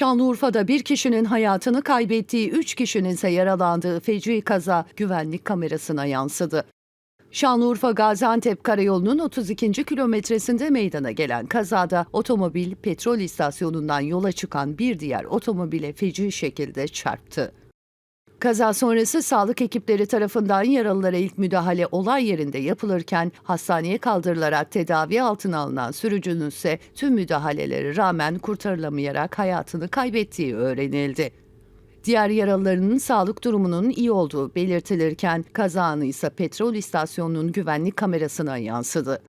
Şanlıurfa'da bir kişinin hayatını kaybettiği, üç kişinin ise yaralandığı feci kaza güvenlik kamerasına yansıdı. Şanlıurfa Gaziantep Karayolu'nun 32. kilometresinde meydana gelen kazada otomobil petrol istasyonundan yola çıkan bir diğer otomobile feci şekilde çarptı. Kaza sonrası sağlık ekipleri tarafından yaralılara ilk müdahale olay yerinde yapılırken hastaneye kaldırılarak tedavi altına alınan sürücünün ise tüm müdahaleleri rağmen kurtarılamayarak hayatını kaybettiği öğrenildi. Diğer yaralılarının sağlık durumunun iyi olduğu belirtilirken kaza anı ise petrol istasyonunun güvenlik kamerasına yansıdı.